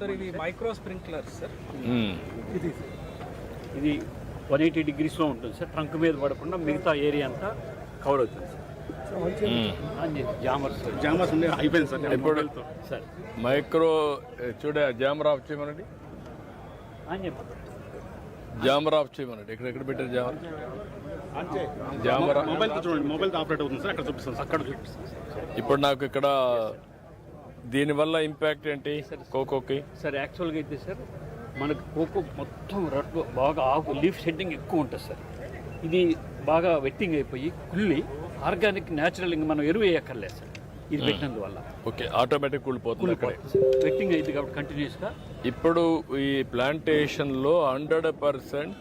Sir ఇవి micro sprinklers sir. ఇది ఇది వన్ ఎయిటీ డిగ్రీస్లో ఉంటుంది సార్. ట్రంక్ మీద పడకుండా మిగతా ఏరియా అంతా కవర్ అవుతుంది సార్. జామర్స్ అయిపోయింది సార్. ఇప్పుడు సార్. మైక్రో చూడే జామర్ ఆఫ్ చేయమనండి. జామర్ ఆఫ్ చేయమనండి. ఇక్కడ ఎక్కడ పెట్టారు జామర్? జామర్? మొబైల్తో చూడండి. మొబైల్తో ఆపరేట్ అవుతుంది సార్. అక్కడ చూపిస్తాను అక్కడ చూపిస్తాను ఇప్పుడు నాకు ఇక్కడ దీనివల్ల ఇంపాక్ట్ ఏంటి కోకోకి? సార్ యాక్చువల్గా అయితే సార్ మనకు కోకో మొత్తం రట్టు బాగా ఆకు లీఫ్ షెడ్డింగ్ ఎక్కువ ఉంటుంది సార్. ఇది బాగా వెట్టింగ్ అయిపోయి కుళ్ళి ఆర్గానిక్ న్యాచురల్ ఇంకా మనం ఎరువు వేయక్కర్లేదు సార్. ఇది పెట్టినందువల్ల. ఓకే ఆటోమేటిక్ కూలిపోతుంది వెట్టింగ్ అయింది కాబట్టి కంటిన్యూస్గా ఇప్పుడు ఈ ప్లాంటేషన్లో హండ్రెడ్ పర్సెంట్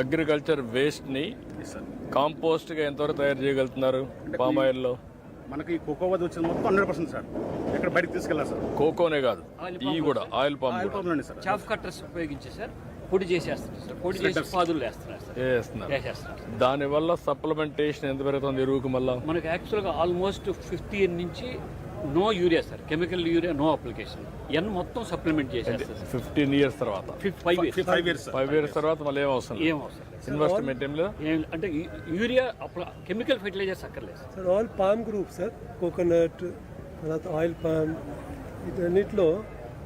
అగ్రికల్చర్ వేస్ట్ని సార్ కాంపోస్ట్గా ఎంతవరకు తయారు చేయగలుగుతున్నారు? పామ్ ఆయిల్లో? మనకి కోకో వద్ద వచ్చింది మొత్తం హండ్రెడ్ పర్సెంట్ సార్. ఎక్కడ బయటకు తీసుకెళ్ళాలి సార్. కోకోనే కాదు ఆయిల్ ఈ కూడా ఆయిల్ పామ్ ఆయిల్ అండి సార్. చాఫ్ కట్టర్స్ ఉపయోగించి సార్ పొడి చేసేస్తున్నారు సార్. పొడి చేసి పాదులు వేస్తున్నారు సార్. వేస్తున్నారు. వేసేస్తున్నారు సార్. దానివల్ల సప్లిమెంటేషన్ ఎంత పెరుగుతుంది ఎరువుకి మళ్ళా? మనకు యాక్చువల్గా ఆల్మోస్ట్ ఫిఫ్టీ నుంచి no urea sir chemical urea no application. N మొత్తం సప్లిమెంట్ చేసేస్తారు సార్. ఫిఫ్టీన్ ఇయర్స్ తర్వాత. Five years five years sir five years తర్వాత మళ్ళీ ఏం అవసరం ఏం అవసరం లేదు. ఇన్వెస్ట్మెంట్ ఏం లేదా. అంటే యూరియా కెమికల్ ఫెర్టిలైజర్స్ అక్కర్లేదు sir. Sir all palm group sir coconut తర్వాత ఆయిల్ పామ్ వీటన్నిటిలో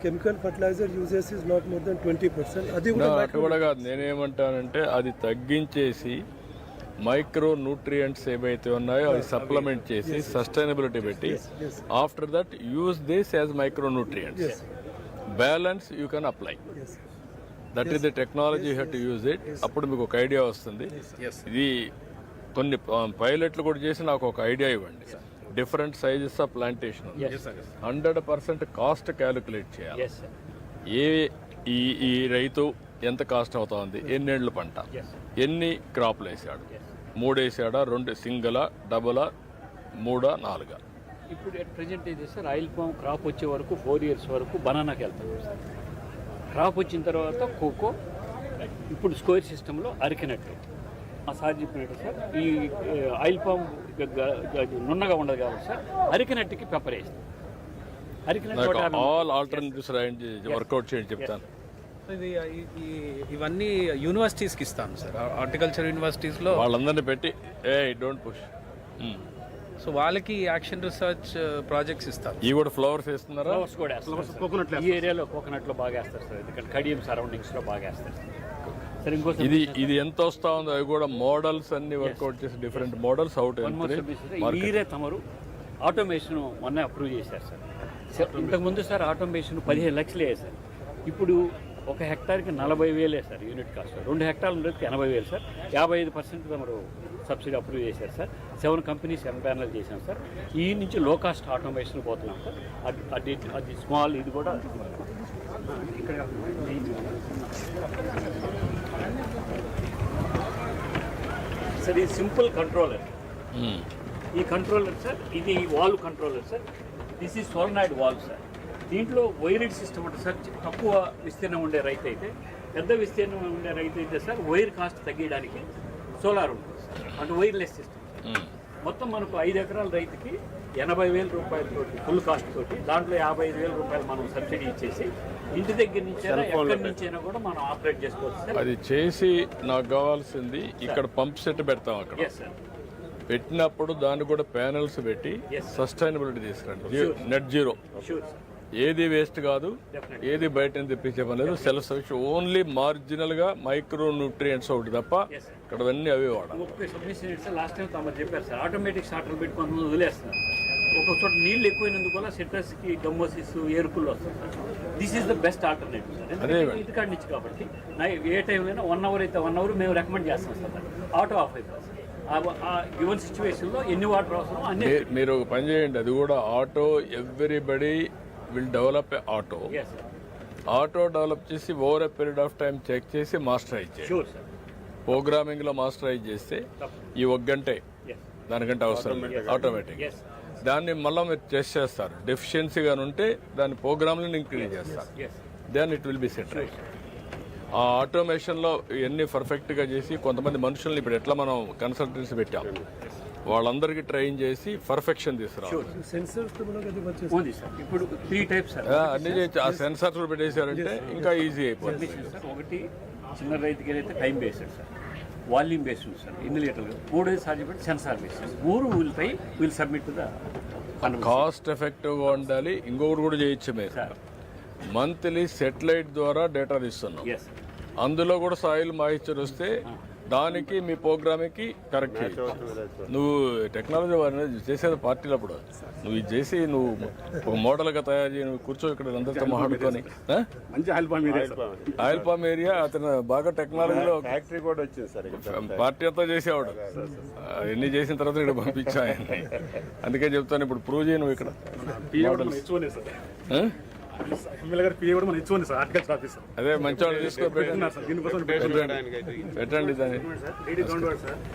chemical fertiliser uses is not more than twenty percent. అది కూడా నా అటు కూడా కాదు నేనేమంటానంటే అది తగ్గించేసి మైక్రో న్యూట్రియంట్స్ ఏవైతే ఉన్నాయో అవి సప్లిమెంట్ చేసి సస్టైనబిలిటీ పెట్టి after that use this as micro nutrients balance you can apply. That is the technology had to use it. అప్పుడు మీకు ఒక ఐడియా వస్తుంది. ఇది కొన్ని పైలట్లు కూడా చేసి నాకు ఒక ఐడియా ఇవ్వండి. Different sizes of plantation hundred percent cost calculate చేయాలి. ఏ ఈ ఈ రైతు ఎంత కాస్ట్ అవుతోంది ఎన్నేళ్ళు పంట? ఎన్ని క్రాప్లు వేసాడు? మూడు వేసాడా రెండు సింగిలా డబులా మూడా నాలుగా? ఇప్పుడు ఎట్ ప్రజెంట్ అయితే సార్ ఆయిల్ పామ్ క్రాప్ వచ్చే వరకు ఫోర్ ఇయర్స్ వరకు బనానాకి వెళ్తాం సార్ క్రాప్ వచ్చిన తర్వాత కోకో ఇప్పుడు స్కోర్ సిస్టంలో అరికినట్టు. ఆ సార్ చెప్పినట్టు సార్ ఈ ఆయిల్ పామ్ నున్నగా ఉండదు కాబట్టి సార్ అరికినట్టుకి వేస్తాం అరికినట్టు ఆల్ ఆల్టర్నేటివ్స్ రాయండి వర్కౌట్ చేయండి చెప్తాను. ఇది ఇవన్నీ యూనివర్సిటీస్కి ఇస్తాను సార్. హార్టికల్చర్ యూనివర్సిటీస్లో వాళ్ళందరినీ పెట్టి ఏ డోంట్ పుష్ సో వాళ్ళకి యాక్షన్ రీసెర్చ్ ప్రాజెక్ట్స్ ఇస్తాను ఈ కూడా ఫ్లవర్స్ వేస్తున్నారా? ఫ్లవర్స్ కూడా వేస్తారు. కోకోనట్ ఈ ఏరియాలో కోకోనట్లో బాగా వేస్తారు సార్. ఎందుకంటే కడియం సరౌండింగ్స్లో బాగా వేస్తారు సార్. ఇంకోసారి ఇది ఇది ఎంత వస్తా ఉందో అవి కూడా మోడల్స్ అన్ని వర్కౌట్ చేసి డిఫరెంట్ మోడల్స్ అవుట్ మోర్ ఈరే తమరు ఆటోమేషన్ మొన్న అప్రూవ్ చేశారు సార్. సార్ ఇంతకుముందు సార్ ఆటోమేషన్ పదిహేను లక్షలే సార్ ఇప్పుడు ఒక హెక్టార్కి నలభై వేలే సార్ యూనిట్ కాస్ట్. రెండు హెక్టార్లు ఉండేది ఎనభై వేలు సార్. యాభై ఐదు పర్సెంట్ తమరు సబ్సిడీ అప్రూవ్ చేశారు sir. Seven companies empanel చేశాం సార్. ఈ నుంచి లో కాస్ట్ ఆటోమేషన్ పోతున్నాం సార్. అది అది స్మాల్ ఇది కూడా ఇక్కడ సార్ ఇది సింపుల్ కంట్రోలర్ ఈ కంట్రోలర్ సార్ ఇది valve controller sir. This is solenoid valve sir దీంట్లో వైర్డ్ సిస్టమ్ ఉంటుంది సార్ తక్కువ విస్తీర్ణం ఉండే రైతు అయితే పెద్ద విస్తీర్ణం ఉండే రైతు అయితే సార్ వైర్ కాస్ట్ తగ్గించడానికి సోలార్ ఉంటుంది సార్ అంటే వైర్లెస్ సిస్టమ్ మొత్తం మనకు ఐదు ఎకరాల రైతుకి ఎనభై వేల రూపాయలతో ఫుల్ కాస్ట్ తోటి దాంట్లో యాభై ఐదు వేల రూపాయలు మనం సబ్సిడీ ఇచ్చేసి ఇంటి దగ్గర నుంచి ఎక్కడి నుంచి అయినా కూడా మనం ఆపరేట్ చేసుకోవచ్చు సార్ అది చేసి నాకు కావాల్సింది ఇక్కడ పంప్ సెట్ పెడతాం అక్కడ. సార్ పెట్టినప్పుడు దాన్ని కూడా ప్యానల్స్ పెట్టి. సస్టైనబిలిటీ తీసుకురండి. నెట్ జీరో ఏది వేస్ట్ కాదు. ఏది బయట తెప్పించే పని లేదు. సెల్ఫ్ సఫిషియెంట్ ఓన్లీ మార్జినల్గా మైక్రో న్యూట్రియంట్స్ ఒకటి తప్ప. ఇక్కడ అన్నీ అవే టైం ఒక చోట నీళ్ళు ఎక్కువైనందుకు వల్ల సిట్రస్కి గమ్మోసిస్ ఏరుకుళ్ళు వస్తుంది sir this is the best alternative sir అదే ఎందుకంటే ఇది కాడి నుంచి కాబట్టి ఏ టైంలో వన్ అవర్ అయితే వన్ అవర్ మేము రికమెండ్ చేస్తాం సార్ ఆటో ఆఫ్ అయిపోతుంది సార్ గివెన్ సిచ్యువేషన్లో ఎన్ని వాటర్ అవసరం అన్ని మీరు ఒక పని చేయండి అది కూడా auto everybody will develop auto yes sir auto develop చేసి over a period of time check చేసి మాస్టరైజ్ చేయండి షూర్ సార్ ప్రోగ్రామింగ్లో మాస్టరైజ్ చేస్తే ఈ ఒక గంటే దానికంటే అవసరం ఆటోమేటిక్ దాన్ని మళ్ళీ మీరు టెస్ట్ చేస్తారు. డెఫిషియన్సీ గాని ఉంటే దాని ప్రోగ్రామ్లను ఇంక్రీజ్ చేస్తారు. Then it will be set right ఆ ఆటోమేషన్లో ఇవన్నీ పర్ఫెక్ట్గా చేసి కొంతమంది మనుషుల్ని ఇప్పుడు ఎట్లా మనం కన్సల్టెన్సీ పెట్టాం? వాళ్ళందరికీ ట్రైన్ చేసి పర్ఫెక్షన్ తీసుకురావాలి. సార్. ఇప్పుడు త్రీ టైప్స్ సార్. ఆ, అన్ని చేసి ఆ సెన్సార్స్ కూడా పెట్టేశారంటే ఇంకా ఈజీ అయిపోతుంది. సార్. ఒకటి చిన్న రైతుకి ఏదైతే time based sir volume based ఉంది సార్ ఎన్ని లీటర్లు? మూడో సార్లు పెట్టి సెన్సార్ బేస్డ్ మూడు will pi will submit to the cost ఎఫెక్టివ్గా ఉండాలి ఇంకొకటి కూడా చేయొచ్చు మీరు సార్ మంత్లీ సెటిలైట్ ద్వారా డేటా తీస్తున్నాం. అందులో కూడా సాయిల్ మాయిశ్చర్ వస్తే దానికి మీ ప్రోగ్రామ్కి కరెక్ట్ నువ్వు టెక్నాలజీ వారిని చేసేది పార్టీలప్పుడు నువ్వు ఇది చేసి నువ్వు ఒక మోడల్గా తయారు చేయి నువ్వు కూర్చో ఇక్కడ అందరితో మాట్లాడుకొని ఆయిల్ పామ్ ఏరియా అతను బాగా టెక్నాలజీలో ఫ్యాక్టరీ కూడా వచ్చింది సార్ పార్టీ అంతా చేసేవాడు. ఎన్ని చేసిన తర్వాత ఇక్కడ పంపించా అందుకే చెప్తాను ఇప్పుడు ప్రూవ్ చేయి నువ్వు ఇక్కడ. కూడా మన హెచ్ఓనే సార్ ఆ? ఎమ్మెల్యే గారు పిఏ కూడా మన హెచ్ఓనే సార్ ఆర్టికల్స్ ఆఫీసర్ అదే మంచి వాళ్ళు తీసుకో పెట్టండి. సార్ దీనికోసం పెట్టండి పెట్టండి. దాన్ని